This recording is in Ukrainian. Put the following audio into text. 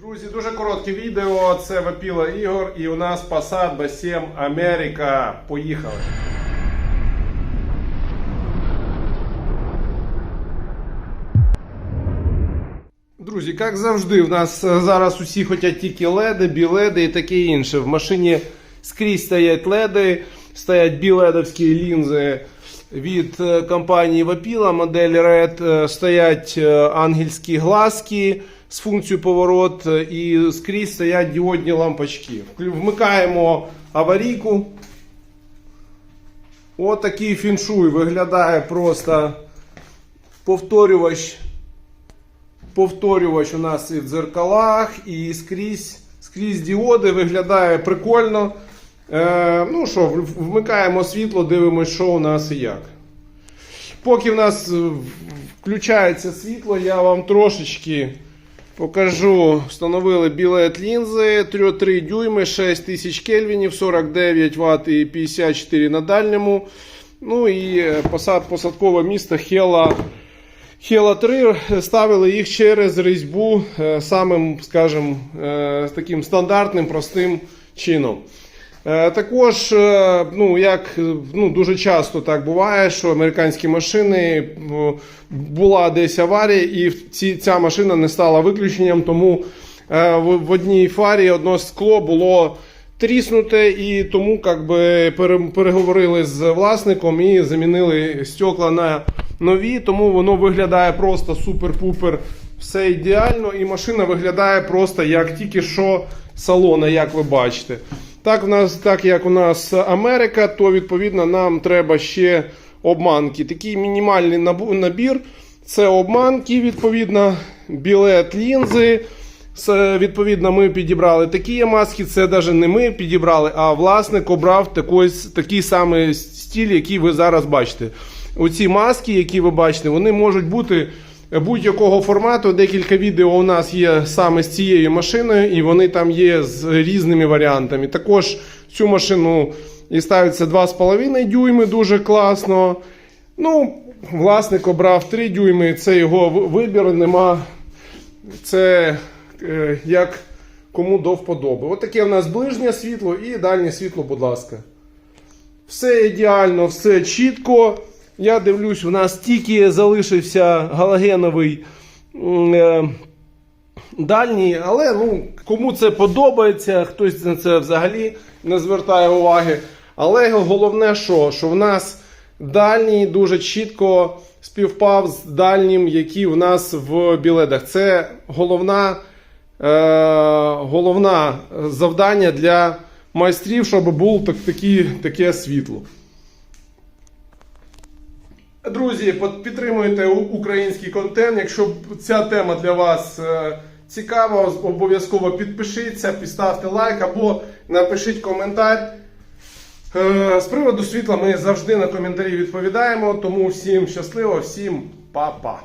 Друзі, дуже коротке відео. Це Вапіла Ігор і у нас Passat B7 Америка. Поїхали. Друзі, як завжди, в нас зараз усі хочуть тільки леди, біледи і таке інше. В машині скрізь стоять леди, стоять біледовські лінзи від е, компанії Vapila, модель Red, е, стоять е, ангельські глазки з функцією поворот е, і скрізь стоять діодні лампочки. Вмикаємо аварійку. Отакий фіншуй виглядає просто повторювач повторювач у нас і в дзеркалах, і скрізь, скрізь діоди виглядає прикольно. Е, ну що, вмикаємо світло, дивимося, що у нас і як. Поки в нас е, включається світло, я вам трошечки покажу. Встановили білет лінзи 3 дюйми, 6000 кельвінів, 49 Вт і 54 на дальньому. Ну і е, посад, посадкове місто Хела. Хела 3 ставили їх через різьбу е, самим, скажімо, е, таким стандартним простим чином. Е, Також, е, ну як е, ну, дуже часто так буває, що американські машини була десь аварія, і ці, ця машина не стала виключенням, тому в, одній фарі одно скло було тріснуте, і тому как би, переговорили з власником і замінили стекла на нові, тому воно виглядає просто супер-пупер. Все ідеально, і машина виглядає просто як тільки що салона, як ви бачите. Так, в нас, так як у нас Америка, то відповідно нам треба ще обманки. Такий мінімальний набір. Це обманки, відповідно, білет лінзи. Це, відповідно, ми підібрали такі маски. Це навіть не ми підібрали, а власник обрав такий, такий самий стиль, який ви зараз бачите. Оці маски, які ви бачите, вони можуть бути будь-якого формату. Декілька відео у нас є саме з цією машиною, і вони там є з різними варіантами. Також цю машину і ставиться 2,5 дюйми, дуже класно. Ну, власник обрав 3 дюйми, це його вибір, нема. Це е, як кому до вподоби. От таке в нас ближнє світло і дальнє світло, будь ласка. Все ідеально, все чітко. Я дивлюсь, у нас тільки залишився галогеновий е, дальній, але ну, кому це подобається, хтось на це взагалі не звертає уваги. Але головне, що, що в нас дальній дуже чітко співпав з дальнім, який в нас в біледах. Це головна, е, головна завдання для майстрів, щоб було так, такі, таке світло. Друзі, підтримуйте український контент. Якщо ця тема для вас е, цікава, обов'язково підпишіться, підставте лайк або напишіть коментар. Е, З приводу світла ми завжди на коментарі відповідаємо. Тому всім щасливо, всім па-па.